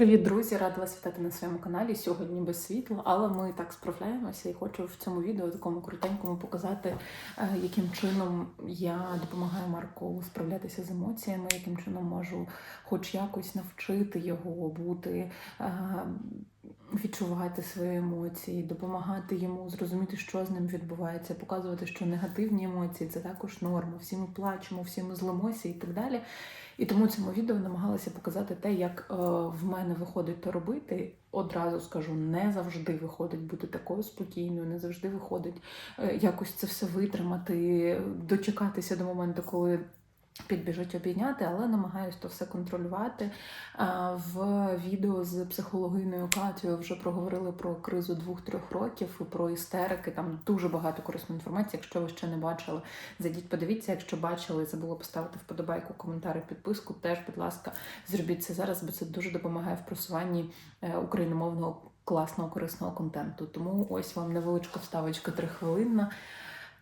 Привіт, друзі! Рада вас вітати на своєму каналі. Сьогодні без світла, але ми так справляємося і хочу в цьому відео такому крутенькому показати, е, яким чином я допомагаю Марку справлятися з емоціями, яким чином можу хоч якось навчити його бути. Відчувати свої емоції, допомагати йому зрозуміти, що з ним відбувається, показувати, що негативні емоції це також норма. Всі ми плачемо, всі ми злимося і так далі. І тому цьому відео намагалася показати те, як е, в мене виходить то робити. Одразу скажу, не завжди виходить бути такою спокійною, не завжди виходить е, якось це все витримати, дочекатися до моменту, коли. Підбіжуть обійняти, але намагаюся то все контролювати. В відео з психологиною Катєю вже проговорили про кризу двох-трьох років і про істерики. Там дуже багато корисної інформації. Якщо ви ще не бачили, зайдіть, подивіться. Якщо бачили, забула поставити вподобайку, коментар підписку. Теж, будь ласка, зробіть це зараз, бо це дуже допомагає в просуванні е, україномовного класного корисного контенту. Тому ось вам невеличка вставочка трихвилинна.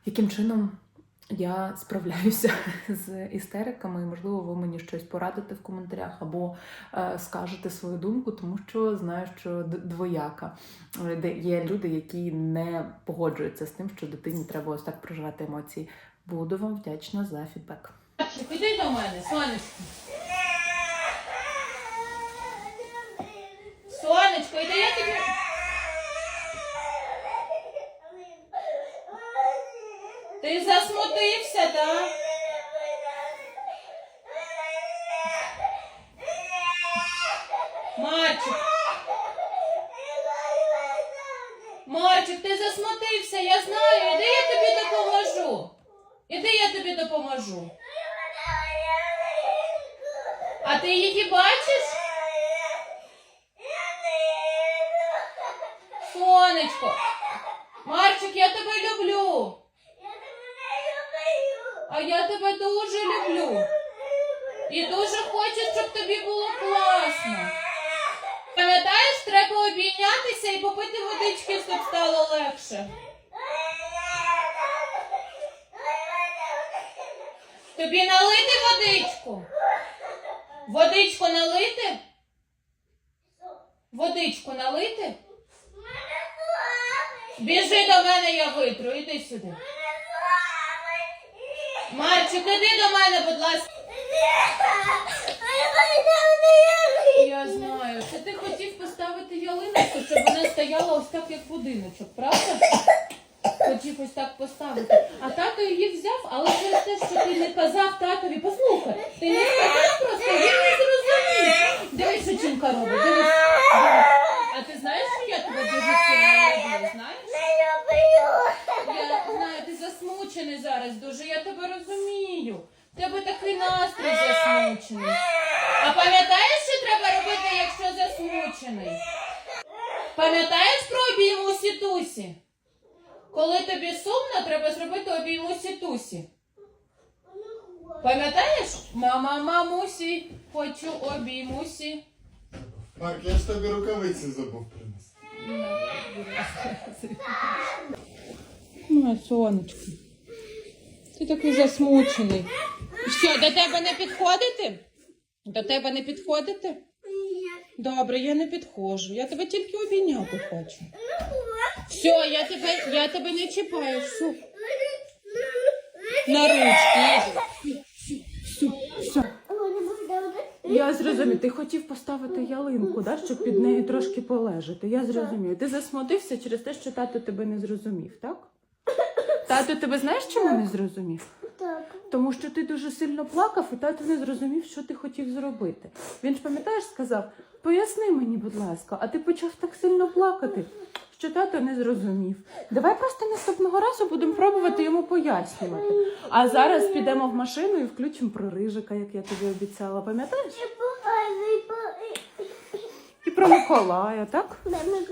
Яким чином я справляюся з істериками, і можливо, ви мені щось порадите в коментарях або е, скажете свою думку, тому що знаю, що двояка. Е, Де є люди, які не погоджуються з тим, що дитині треба ось так проживати емоції. Буду вам вдячна за фідбек. Сонечко, Іди до мене, сонечко. Сонечко, іди я тобі. Ти засмутився, так? Мальчик. Мальчик, ти засмутився, я знаю. Іди я тобі допоможу. Іди я тобі допоможу. А ти її бачиш? Сонечко. Марчик, я тебе люблю. А я тебе дуже люблю. І дуже хочу, щоб тобі було класно. Пам'ятаєш, треба обійнятися і попити водички, щоб стало легше. Тобі налити водичку? Водичку налити? Водичку налити? Біжи до мене, я витру, іди сюди. Мальчик, іди до мене, будь ласка. Я знаю, що ти хотів поставити ялиночку, щоб вона стояла ось так, як будиночок, правда? Хотів ось так поставити. А тато її взяв, але через те, що ти не казав татові, послухай, ти не сказав просто, він не зрозумів. Дивись, що Чімка робить, дивись. дивись. А ти знаєш, що я тебе дуже сильно люблю, знаєш? Я знаю, ти засмучений зараз дуже, я тебе розумію. В Тебе такий настрій засмучений. А пам'ятаєш, що треба робити, якщо засмучений? Пам'ятаєш про обіймусі тусі? Коли тобі сумно, треба зробити обіймусі тусі. Пам'ятаєш? Мама, мамусі, хочу обіймусі. Марк, я ж тобі рукавиці забув принести. Ну, сонечко. Ти такий засмучений. Що, до тебе не підходити? До тебе не підходити? Добре, я не підходжу. Я тебе тільки обійняти хочу. Все, я тебе, я тебе не чіпаю. Все. На ручки. Все, все. Я зрозумію, ти хотів поставити ялинку, да, щоб під нею трошки полежати. Я зрозумію. Ти засмутився через те, що тато тебе не зрозумів, так? Тато тебе знаєш, чому не зрозумів? Тому що ти дуже сильно плакав, і тато не зрозумів, що ти хотів зробити. Він ж пам'ятаєш, сказав: поясни мені, будь ласка, а ти почав так сильно плакати, що тато не зрозумів. Давай просто наступного разу будемо пробувати йому пояснювати. А зараз підемо в машину і включимо про рижика, як я тобі обіцяла. Пам'ятаєш? Про Миколая, так?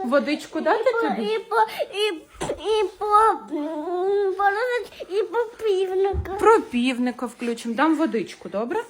Водичку дати тобі? І по, і, і по, і по півника. Про півника включимо. Дам водичку, добре?